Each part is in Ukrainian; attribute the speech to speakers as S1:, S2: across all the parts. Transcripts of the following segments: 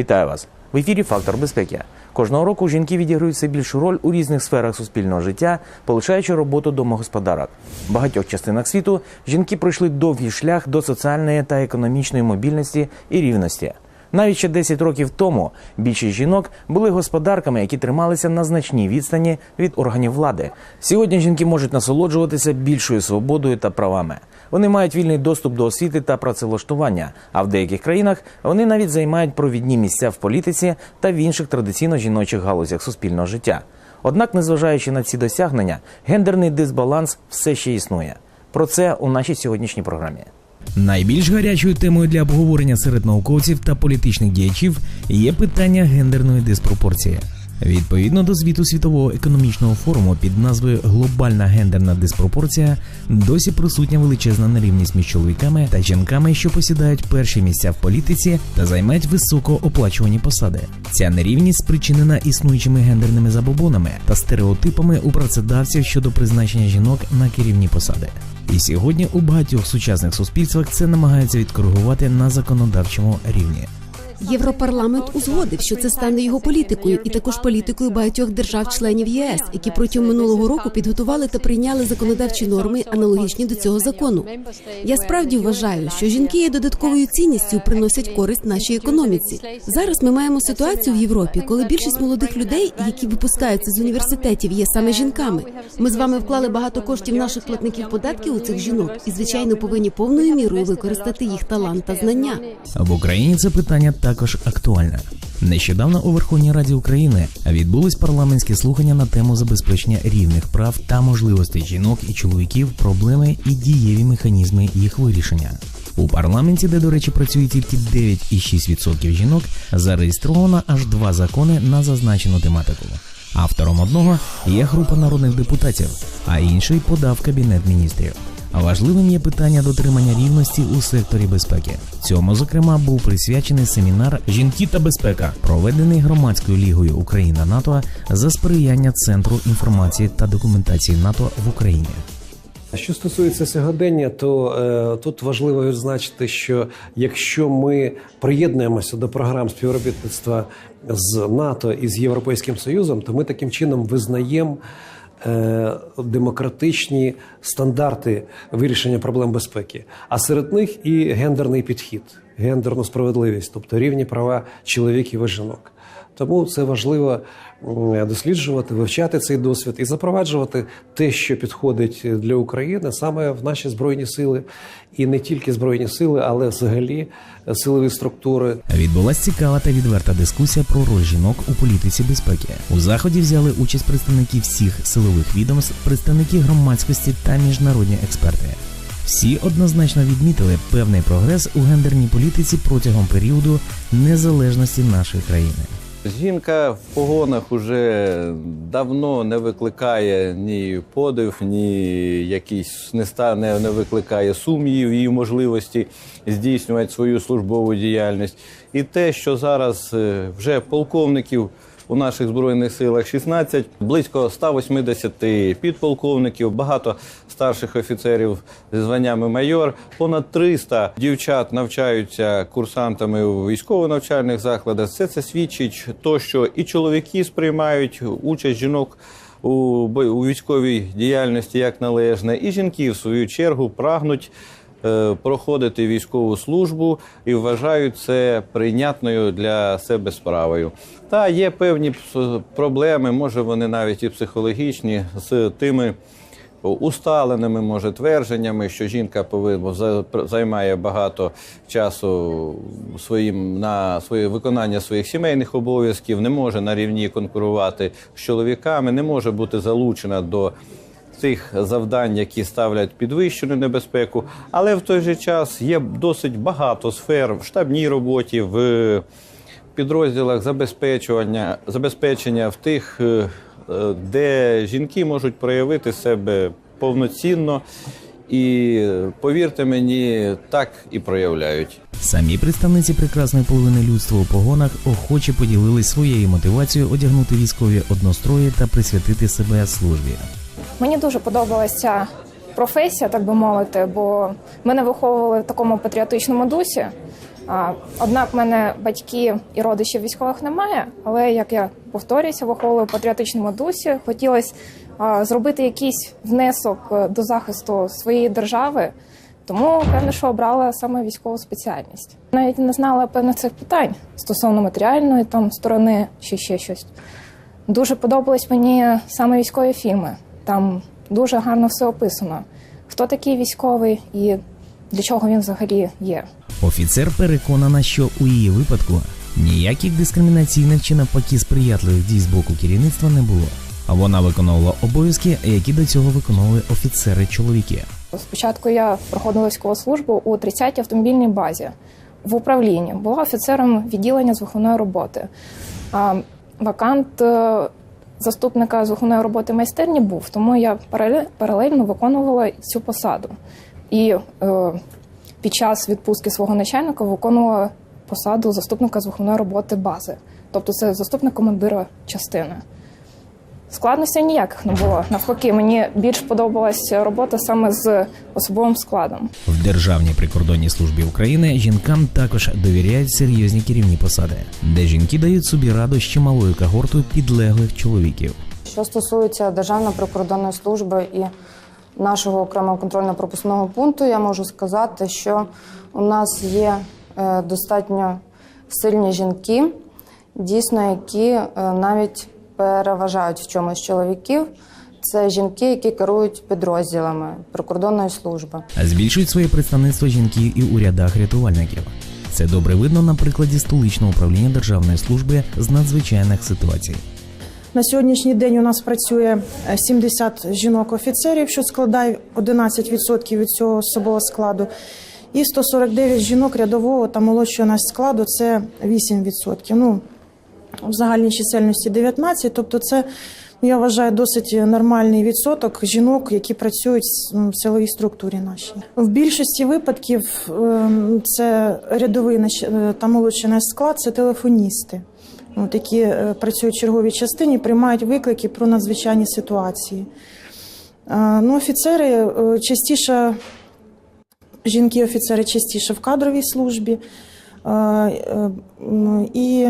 S1: Вітаю вас в ефірі Фактор безпеки. Кожного року жінки відіграють все більшу роль у різних сферах суспільного життя, полишаючи роботу домогосподарок. В багатьох частинах світу жінки пройшли довгий шлях до соціальної та економічної мобільності і рівності. Навіть ще 10 років тому більшість жінок були господарками, які трималися на значній відстані від органів влади. Сьогодні жінки можуть насолоджуватися більшою свободою та правами. Вони мають вільний доступ до освіти та працевлаштування. А в деяких країнах вони навіть займають провідні місця в політиці та в інших традиційно жіночих галузях суспільного життя. Однак, незважаючи на ці досягнення, гендерний дисбаланс все ще існує. Про це у нашій сьогоднішній програмі.
S2: Найбільш гарячою темою для обговорення серед науковців та політичних діячів є питання гендерної диспропорції. Відповідно до звіту світового економічного форуму під назвою Глобальна гендерна диспропорція досі присутня величезна нерівність між чоловіками та жінками, що посідають перші місця в політиці та займають високооплачувані посади. Ця нерівність спричинена існуючими гендерними забобонами та стереотипами у працедавців щодо призначення жінок на керівні посади. І сьогодні у багатьох сучасних суспільствах це намагаються відкоригувати на законодавчому рівні.
S3: Європарламент узгодив, що це стане його політикою, і також політикою багатьох держав-членів ЄС, які протягом минулого року підготували та прийняли законодавчі норми, аналогічні до цього закону. Я справді вважаю, що жінки є додатковою цінністю, приносять користь нашій економіці. Зараз ми маємо ситуацію в Європі, коли більшість молодих людей, які випускаються з університетів, є саме жінками. Ми з вами вклали багато коштів наших платників податків у цих жінок, і звичайно повинні повною мірою використати їх талант та знання.
S2: В Україні це питання також актуальне. Нещодавно у Верховній Раді України відбулись парламентські слухання на тему забезпечення рівних прав та можливостей жінок і чоловіків, проблеми і дієві механізми їх вирішення. У парламенті, де, до речі, працює тільки 9,6% жінок, зареєстровано аж два закони на зазначену тематику. Автором одного є група народних депутатів, а інший подав кабінет міністрів. Важливим є питання дотримання рівності у секторі безпеки. Цьому, зокрема, був присвячений семінар Жінки та безпека, проведений громадською лігою Україна НАТО за сприяння Центру інформації та документації НАТО в Україні.
S4: Що стосується сьогодення, то е, тут важливо відзначити, що якщо ми приєднуємося до програм співробітництва з НАТО і з Європейським Союзом, то ми таким чином визнаємо демократичні стандарти вирішення проблем безпеки, а серед них і гендерний підхід, гендерну справедливість, тобто рівні права чоловіків і жінок. Тому це важливо досліджувати, вивчати цей досвід і запроваджувати те, що підходить для України, саме в наші збройні сили, і не тільки збройні сили, але взагалі е, силові структури.
S2: Відбулась цікава та відверта дискусія про роль жінок у політиці безпеки. У заході взяли участь представники всіх силових відомств, представники громадськості та міжнародні експерти. Всі однозначно відмітили певний прогрес у гендерній політиці протягом періоду незалежності нашої країни.
S5: Жінка в погонах уже давно не викликає ні подив, ні якісь не, стане, не, викликає сумнівів в її можливості здійснювати свою службову діяльність. І те, що зараз е, вже полковників у наших збройних силах 16, близько 180 підполковників, багато старших офіцерів зі званнями майор, понад 300 дівчат навчаються курсантами у військово-навчальних закладах. Все це свідчить то, що і чоловіки сприймають участь жінок. У у військовій діяльності як належне, і жінки в свою чергу прагнуть проходити військову службу і вважають це прийнятною для себе справою. Та є певні проблеми, може вони навіть і психологічні, з тими усталеними може твердженнями, що жінка повинна за- займає багато часу своїм на своє виконання своїх сімейних обов'язків, не може на рівні конкурувати з чоловіками, не може бути залучена до тих завдань, які ставлять підвищену небезпеку, але в той же час є досить багато сфер в штабній роботі, в підрозділах забезпечування, забезпечення в тих, е, е, де жінки можуть проявити себе повноцінно. І е, повірте мені, так і проявляють.
S2: Самі представниці прекрасної половини людства у погонах охоче поділились своєю мотивацією одягнути військові однострої та присвятити себе службі.
S6: Мені дуже подобалася професія, так би мовити, бо мене виховували в такому патріотичному дусі. Однак в мене батьки і родичів військових немає, але як я повторююся, виховую в патріотичному дусі, хотілося зробити якийсь внесок е, до захисту своєї держави. Тому певно, що обрала саме військову спеціальність. Навіть не знала певних цих питань стосовно матеріальної там сторони чи ще щось. Дуже подобались мені саме військові фільми. Там дуже гарно все описано. Хто такий військовий і для чого він взагалі є.
S2: Офіцер переконана, що у її випадку ніяких дискримінаційних чи навпаки сприятливих дій з боку керівництва не було. А вона виконувала обов'язки, які до цього виконували офіцери-чоловіки.
S6: Спочатку я проходила військову службу у 30-й автомобільній базі в управлінні. Була офіцером відділення з виховної роботи. Вакант е, заступника з роботи майстерні був, тому я парале- паралельно виконувала цю посаду. І е, під час відпустки свого начальника виконувала посаду заступника з роботи бази. Тобто це заступник командира частини. Складностей ніяких не було. Навпаки, мені більш подобалася робота саме з особовим складом.
S2: В Державній прикордонній службі України жінкам також довіряють серйозні керівні посади, де жінки дають собі раду з чималою когортою підлеглих чоловіків.
S7: Що стосується Державної прикордонної служби і нашого окремого контрольно-пропускного пункту, я можу сказати, що у нас є е, достатньо сильні жінки, дійсно, які е, навіть переважають в чомусь чоловіків. Це жінки, які керують підрозділами прикордонної служби.
S2: Збільшують своє представництво жінки і у рядах рятувальників. Це добре видно на прикладі столичного управління Державної служби з надзвичайних ситуацій.
S8: На сьогоднішній день у нас працює е, 70 жінок-офіцерів, що складає 11% від цього особового складу, і 149 жінок рядового та молодшого складу це 8%. Ну, в загальній чисельності 19, тобто це, я вважаю, досить нормальний відсоток жінок, які працюють в силовій структурі нашій. В більшості випадків ем, це рядовий е, та молодший склад, це телефоністи. От, які е, працюють в черговій частині, приймають виклики про надзвичайні ситуації. Е, Ну, офіцери частіше, жінки-офіцери частіше в кадровій службі. І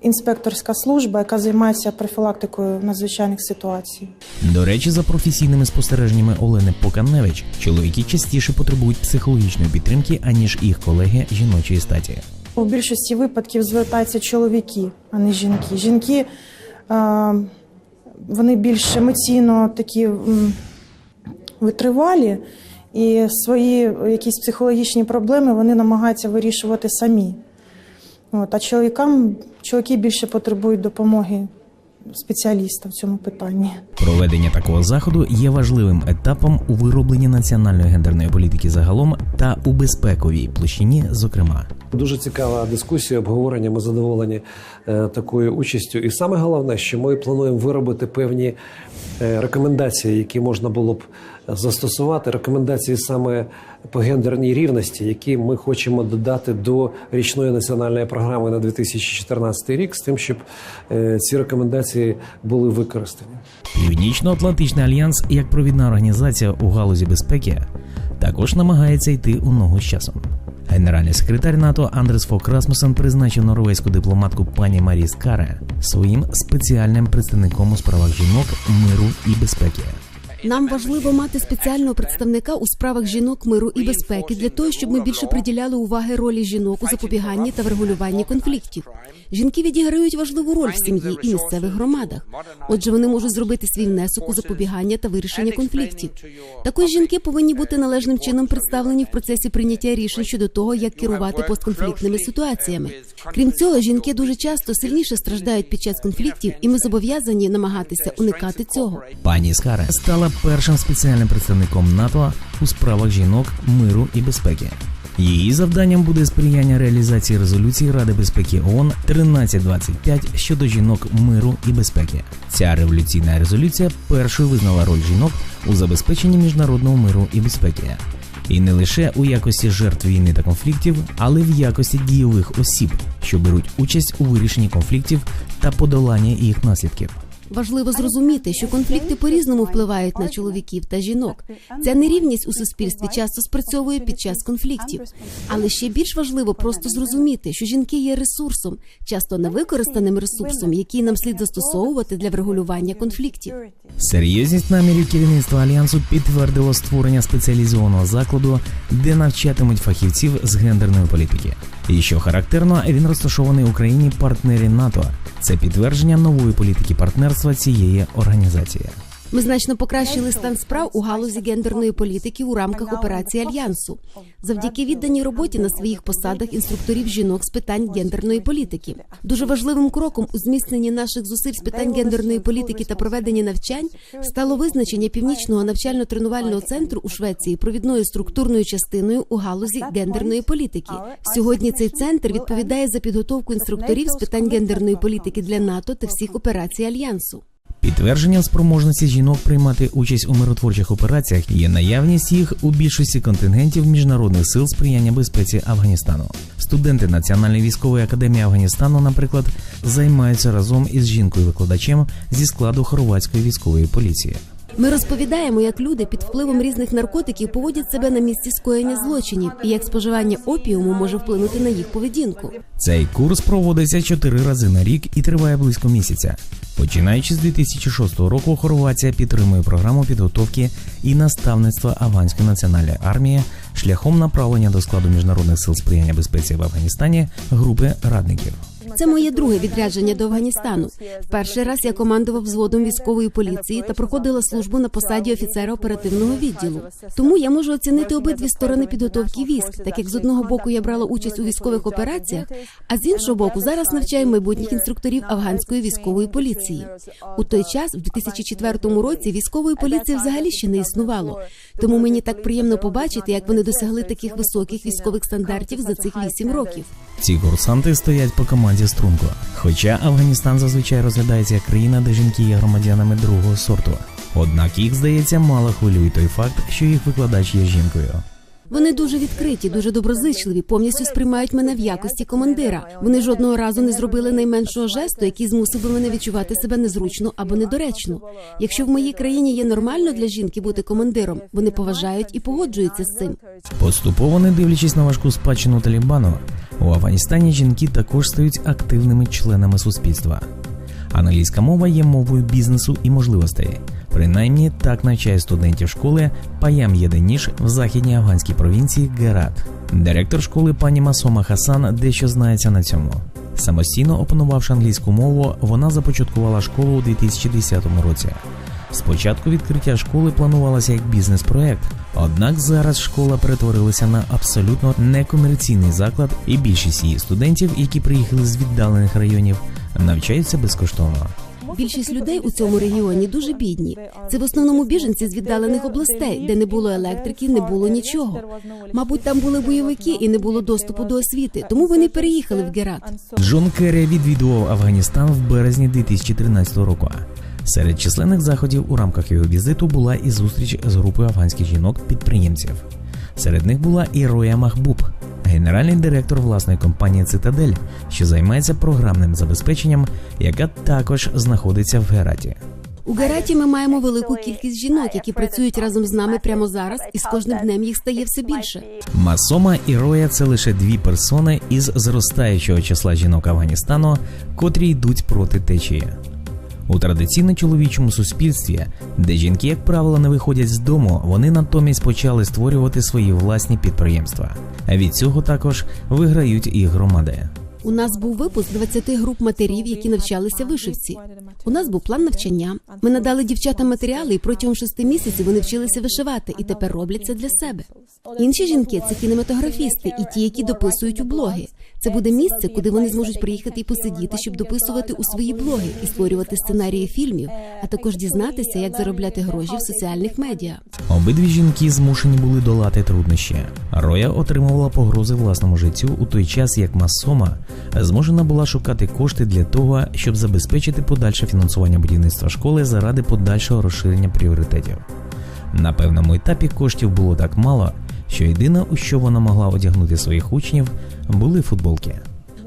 S8: інспекторська служба, яка займається профілактикою надзвичайних ситуацій.
S2: До речі, за професійними спостереженнями Олени Поканевич, чоловіки частіше потребують психологічної підтримки, аніж їх колеги жіночої статі.
S8: У більшості випадків звертаються чоловіки, а не жінки. Жінки вони більш емоційно такі витривалі, і свої якісь психологічні проблеми вони намагаються вирішувати самі. От, а чоловікам чоловіки більше потребують допомоги спеціаліста в цьому питанні.
S2: Проведення такого заходу є важливим етапом у виробленні національної гендерної політики загалом та у безпековій площині, зокрема.
S4: Дуже цікава дискусія, обговорення. Ми задоволені е, такою участю. І саме головне, що ми плануємо виробити певні е, рекомендації, які можна було б застосувати. Рекомендації саме по гендерній рівності, які ми хочемо додати до річної національної програми на 2014 рік, з тим, щоб е, ці рекомендації були використані.
S2: Північно-Атлантичний альянс, як провідна організація у галузі безпеки, також намагається йти у ногу з часом. Генеральний секретар НАТО Андрес Фок Расмусен призначив норвезьку дипломатку пані Марі Скаре своїм спеціальним представником у справах жінок, миру і безпеки.
S3: Нам важливо мати спеціального представника у справах жінок, миру і безпеки для того, щоб ми більше приділяли уваги ролі жінок у запобіганні та врегулюванні конфліктів. Жінки відіграють важливу роль в сім'ї і місцевих громадах. Отже, вони можуть зробити свій внесок у запобігання та вирішення конфліктів. Також жінки повинні бути належним чином представлені в процесі прийняття рішень щодо того, як керувати постконфліктними ситуаціями. Крім цього, жінки дуже часто сильніше страждають під час конфліктів, і ми зобов'язані намагатися уникати цього.
S2: Пані Скаре стала першим спеціальним представником НАТО у справах жінок, миру і безпеки. Її завданням буде сприяння реалізації резолюції Ради безпеки ООН 1325 щодо жінок, миру і безпеки. Ця революційна резолюція першою визнала роль жінок у забезпеченні міжнародного миру і безпеки. І не лише у якості жертв війни та конфліктів, але в якості дійових осіб, що беруть участь у вирішенні конфліктів та подоланні їх наслідків.
S3: Важливо зрозуміти, що конфлікти по-різному впливають на чоловіків та жінок. Ця нерівність у суспільстві часто спрацьовує під час конфліктів. Але ще більш важливо просто зрозуміти, що жінки є ресурсом, часто невикористаним ресурсом, який нам слід застосовувати для врегулювання конфліктів.
S2: Серйозність намірів керівництва альянсу підтвердило створення спеціалізованого закладу, де навчатимуть фахівців з гендерної політики. І що характерно, він розташований в Україні партнері НАТО. Це підтвердження нової політики партнерства цієї організації.
S3: Ми значно покращили стан справ у галузі гендерної політики у рамках операції альянсу завдяки відданій роботі на своїх посадах інструкторів жінок з питань гендерної політики. Дуже важливим кроком у зміцненні наших зусиль з питань гендерної політики та проведення навчань стало визначення північного навчально-тренувального центру у Швеції провідною структурною частиною у галузі гендерної політики. Сьогодні цей центр відповідає за підготовку інструкторів з питань гендерної політики для НАТО та всіх операцій альянсу.
S2: Підтвердженням спроможності жінок приймати участь у миротворчих операціях є наявність їх у більшості контингентів міжнародних сил сприяння безпеці Афганістану. Студенти Національної військової академії Афганістану, наприклад, займаються разом із жінкою-викладачем зі складу хорватської військової поліції.
S3: Ми розповідаємо, як люди під впливом різних наркотиків поводять себе на місці скоєння злочинів і як споживання опіуму може вплинути на їх поведінку.
S2: Цей курс проводиться чотири рази на рік і триває близько місяця. Починаючи з 2006 року, Хорватія підтримує програму підготовки і наставництва Афганської національної армії шляхом направлення до складу міжнародних сил сприяння безпеці в Афганістані групи радників.
S3: Це моє друге відрядження до Афганістану. Перший раз я командував взводом військової поліції та проходила службу на посаді офіцера оперативного відділу. Тому я можу оцінити обидві сторони підготовки військ, так як з одного боку я брала участь у військових операціях, а з іншого боку зараз навчаю майбутніх інструкторів афганської військової поліції. У той час, в 2004 році, військової поліції взагалі ще не існувало. Тому мені так приємно побачити, як вони досягли таких високих військових стандартів за цих вісім років.
S2: Ці курсанти стоять по команді струнко. Хоча Афганістан зазвичай розглядається як країна, де жінки є громадянами другого сорту. Однак їх, здається, мало хвилює той факт, що їх викладач є жінкою.
S3: Вони дуже відкриті, дуже доброзичливі, повністю сприймають мене в якості командира. Вони жодного разу не зробили найменшого жесту, який змусив би мене відчувати себе незручно або недоречно. Якщо в моїй країні є нормально для жінки бути командиром, вони поважають і погоджуються з цим.
S2: Поступово не дивлячись на важку спадщину Талібану, у Афганістані жінки також стають активними членами суспільства. Англійська мова є мовою бізнесу і можливостей. Принаймні так навчає студентів школи Паям Єденіш в західній афганській провінції Герат. Директор школи пані Масома Хасан дещо знається на цьому. Самостійно опанувавши англійську мову, вона започаткувала школу у 2010 році. Спочатку відкриття школи планувалося як бізнес-проект, однак зараз школа перетворилася на абсолютно некомерційний заклад, і більшість її студентів, які приїхали з віддалених районів, навчаються безкоштовно.
S3: Більшість людей у цьому регіоні дуже бідні. Це в основному біженці з віддалених областей, де не було електрики, не було нічого. Мабуть, там були бойовики і не було доступу до освіти, тому вони переїхали в Герат.
S2: Джон Керрі відвідував Афганістан в березні 2013 року. Серед численних заходів у рамках його візиту була і зустріч з групою афганських жінок-підприємців. Серед них була і Роя Махбуб, генеральний директор власної компанії Цитадель, що займається програмним забезпеченням, яка також знаходиться в Гераті.
S3: У Гераті ми маємо велику кількість жінок, які працюють разом з нами прямо зараз, і з кожним днем їх стає все більше.
S2: Масома і Роя це лише дві персони із зростаючого числа жінок Афганістану, котрі йдуть проти течії. У традиційно чоловічому суспільстві, де жінки, як правило, не виходять з дому, вони натомість почали створювати свої власні підприємства. Від цього також виграють і громади.
S3: У нас був випуск 20 груп матерів, які навчалися вишивці. У нас був план навчання. Ми надали дівчатам матеріали, і протягом шести місяців вони вчилися вишивати і тепер роблять це для себе. Інші жінки це кінематографісти і ті, які дописують у блоги. Це буде місце, куди вони зможуть приїхати і посидіти, щоб дописувати у свої блоги і створювати сценарії фільмів, а також дізнатися, як заробляти гроші в соціальних медіа.
S2: Обидві жінки змушені були долати труднощі. Роя отримувала погрози власному життю у той час, як Масома змушена була шукати кошти для того, щоб забезпечити подальше фінансування будівництва школи заради подальшого розширення пріоритетів. На певному етапі коштів було так мало, що єдине, у що вона могла одягнути своїх учнів, були футболки.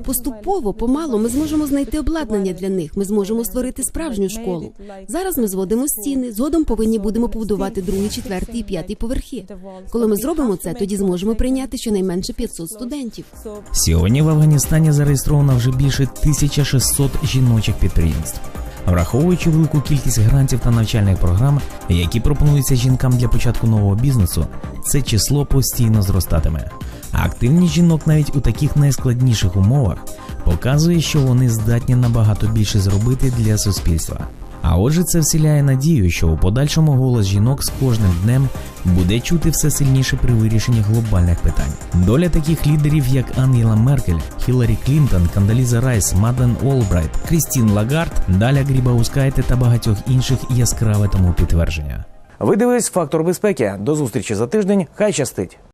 S3: Поступово, помало, ми зможемо знайти обладнання для них. Ми зможемо створити справжню школу. Зараз ми зводимо стіни. Згодом повинні будемо побудувати другий, четвертий і п'ятий поверхи. Коли ми зробимо це, тоді зможемо прийняти щонайменше 500 студентів.
S2: Сьогодні в Афганістані зареєстровано вже більше 1600 жіночих підприємств. Враховуючи велику кількість грантів та навчальних програм, які пропонуються жінкам для початку нового бізнесу, це число постійно зростатиме. А активність жінок навіть у таких найскладніших умовах показує, що вони здатні набагато більше зробити для суспільства. А отже, це вселяє надію, що у подальшому голос жінок з кожним днем буде чути все сильніше при вирішенні глобальних питань. Доля таких лідерів, як Ангела Меркель, Хіларі Клінтон, Кандаліза Райс, Мадлен Олбрайт, Крістін Лагард, Даля Грібаускайте та багатьох інших яскраве тому підтвердження.
S1: Ви дивились фактор безпеки. До зустрічі за тиждень. Хай щастить.